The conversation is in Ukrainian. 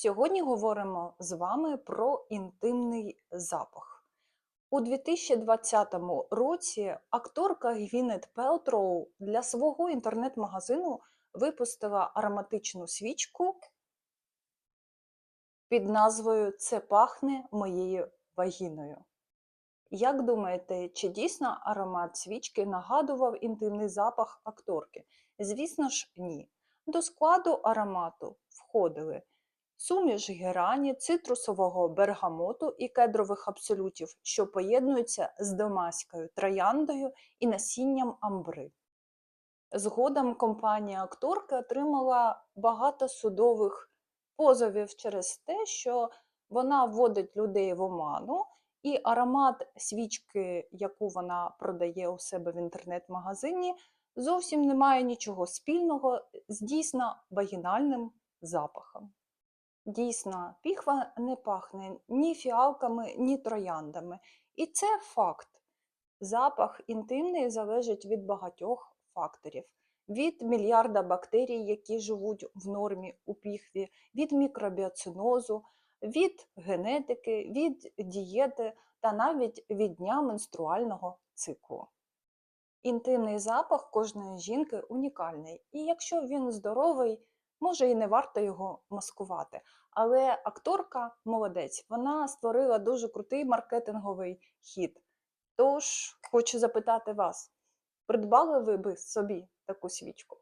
Сьогодні говоримо з вами про інтимний запах. У 2020 році акторка Гвінет Пелтроу для свого інтернет-магазину випустила ароматичну свічку під назвою Це пахне моєю вагіною. Як думаєте, чи дійсно аромат свічки нагадував інтимний запах акторки? Звісно ж, ні. До складу аромату входили суміш герані, цитрусового бергамоту і кедрових абсолютів, що поєднуються з домаською трояндою і насінням амбри. Згодом компанія акторки отримала багато судових позовів через те, що вона вводить людей в оману, і аромат свічки, яку вона продає у себе в інтернет-магазині, зовсім не має нічого спільного з дійсно вагінальним запахом. Дійсно, піхва не пахне ні фіалками, ні трояндами. І це факт. Запах інтимний залежить від багатьох факторів. Від мільярда бактерій, які живуть в нормі у піхві, від мікробіоцинозу, від генетики, від дієти та навіть від дня менструального циклу. Інтимний запах кожної жінки унікальний, і якщо він здоровий, може і не варто його маскувати. Але акторка молодець, вона створила дуже крутий маркетинговий хід. Тож хочу запитати вас, придбали ви би собі таку свічку?